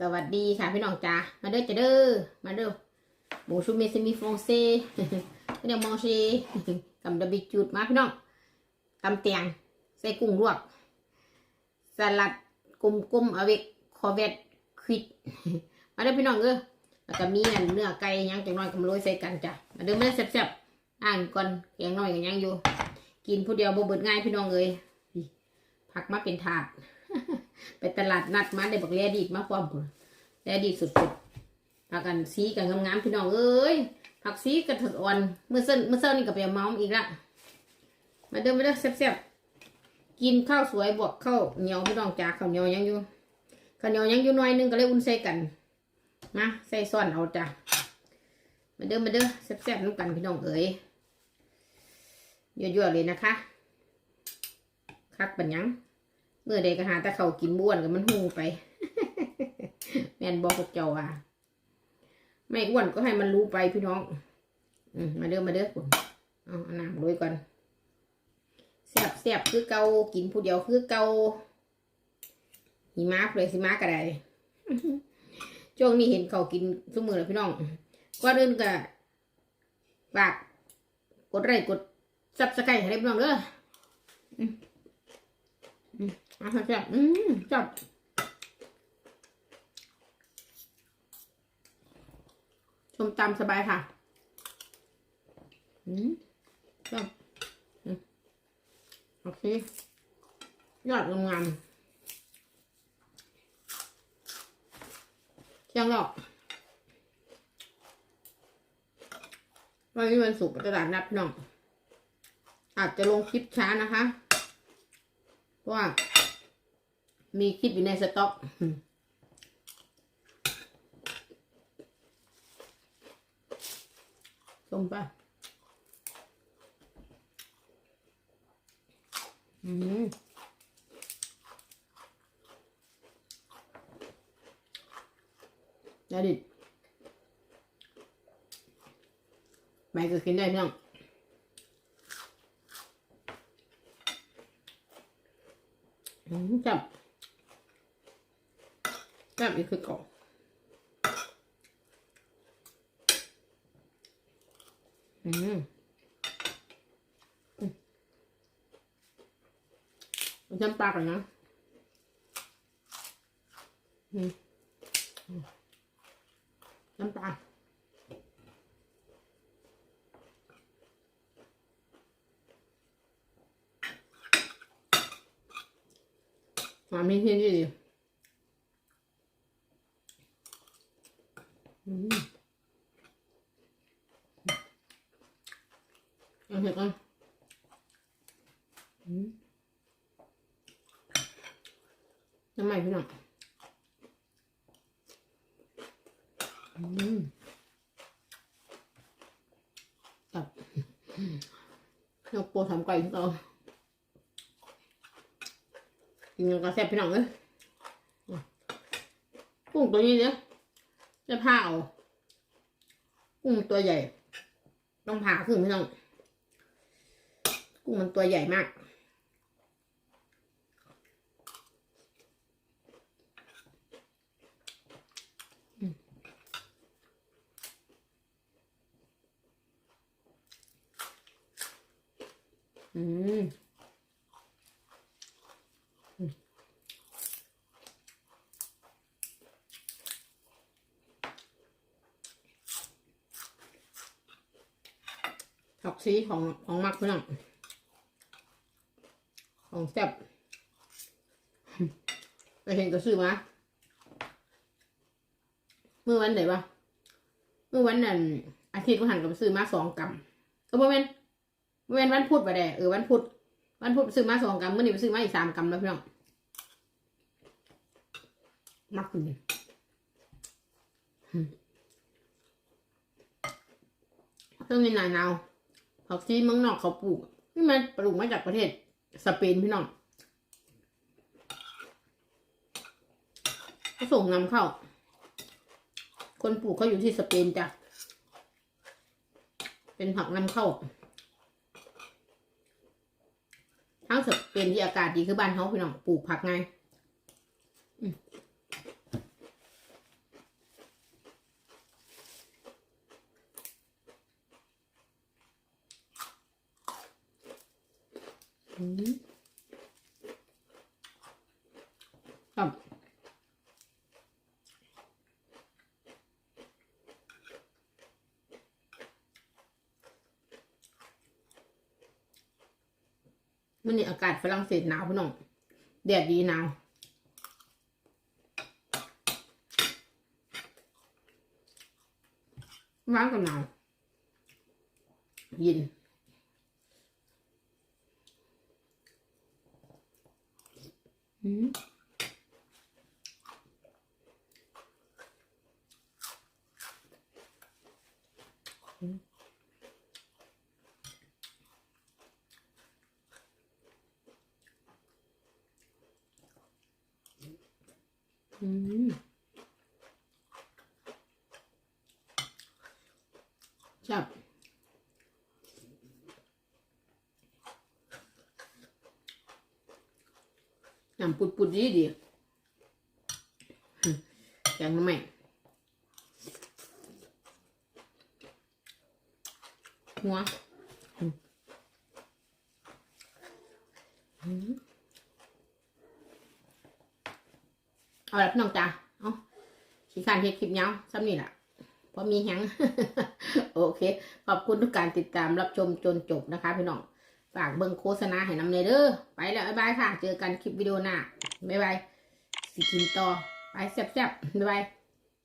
สวัสดีค่ะพี่น้องจ้ามาเด้อจะเด้อมาเด้อหมูชูเมซมิฟองเซ่เดี๋ยวมองเชกับดับบิจูดมาพี่น้องตำเตียงใส่กุ้งลวก สลัดกลมๆเอาเวกคอเวตควิด มาเด้อพี่น้องเออแล้วก็มีเนื้อไก่ยังจังน้อยกับโรยใส่กันจ้ะมาเด้อมาเด้อแซ่บๆอ่านก่อนแกงน้อยกันยังอยู่ กินผู้เดียวบ่เบิดง่ายพี่น้องเอ้ยผักมาเป็นถาด ไปตลาดนัดมาได้บักแลดีดมาพร้อมพุ่นแลดีดสุดๆผักกันสีกันงามๆพี่น้องเอ้ยผักสีกระถดอ่อนเมื่อเส้นเมื่อเช้านี่ก็ไปเอาเมาส์อีกละมาเด้อมาเด้อแซ่บๆกินข้าวสวยบวกข้าวเหนียวพี่น้องจ้าข้าวเหนียวยังอยู่ข้าวเหนียวยังอยู่หน่อยนึงก็เลยอุ่นใส่กันมาใส่ซ้อนเอาจ้ะมาเด้อมาเด้อแซ่บๆน้ำกันพี่น้องเอ้ยยั่วๆเลยนะคะคักปัญญัง เมื่อใดก็หาแต่เขากินบ้วนกับมันหูไป แมนบอกพวกเจ้าว่าไม่อ้วนก็ให้มันรู้ไปพี่น้อง อืมมาเด้อมาเด้อผมเอาเอาน้ำโรยก่อนแซบแซบคือเกากินผู้เดียวคือเกาหิมะเลยสิมะกระไดช่วงนี้เห็นเขากินทุกมือเลยพี่น้องก่อนอื่นก็ฝากกดไลค์กดซับสไครต์ให้ได้พี่น้องเด้อ อะจับอืมจับชมตามสบายค่ะ อืมจับโอเค ยอดงามเที่ยงหรอกวันนี้วันศุกร์ตลาดนัดน้อง อาจจะลงคลิปช้านะคะ เพราะว่า มีคลิปอยู่ในสต็อกอืมส้มป่ะอืมแล้ดิใบก็กินได้พี่น้องอืมจับ จับอีกคือก่อนอืมอืมเอาจำปลาก่อนนะอืมอืมจำปลาหาไม่เห็นดิอืม เอาเถอะกันอืมน้ำใหม่พี่น้องอืมตับยกโปรทำไก่ต่อกินกับแซ่บพี่น้องเลยกุ้งตัวนี้เนี่ย จะผ่าเอากุ้งตัวใหญ่ ต้องผ่าครึ่งพี่น้องกุ้งมันตัวใหญ่มาก อืม ผักชีของของมักพี่น้องของแซ่บไปเห็นก็ซื้อมาเมื่อวันไหนวะเมื่อวันนั้นอาทิตย์ก็หันกับซื้อมาสองกำก็บ่แม่นบ่แม่นวันพุธไปแดเออวันพุธวันพุธซื้อมาสองกำเมื่อนี้ไปซื้อมาอีกสามกำแล้วพี่น้องมักเลยต้องในหนาหนาว ผักชีเมืองนอกเขาปลูกนี่มันปลูกมาจากประเทศสเปนพี่น้องเขาส่งนำเข้า คนปลูกเขาอยู่ที่สเปนจ้ะ เป็นผักนำเข้า ทั้งสเปนที่อากาศดีคือบ้านเขาพี่น้องปลูกผักไง อะมันนี่อากาศฝรั่งเศสหนาวพี่น้องแดดดีหนาวร้านกับหนาวยิน อืมอืมชอบ น้ำปุดปุดดีดีแกงน้ำแม่หัวอืมอืมเอาละพี่น้องจ้าเอาขี้ขานเฮ็ดคลิปยาวซ้ำนี่แหละเพราะมีแฮงโอเค ขอบคุณทุกการติดตามรับชมจนจบนะคะพี่น้อง ฝากเบิ่งโฆษณาให้นำเลยเด้อไปแล้วบ๊ายบายค่ะ เจอกันคลิปวิดีโอหน้าบ๊ายบายสิกินต่อไปแซ่บๆบ๊ายบาย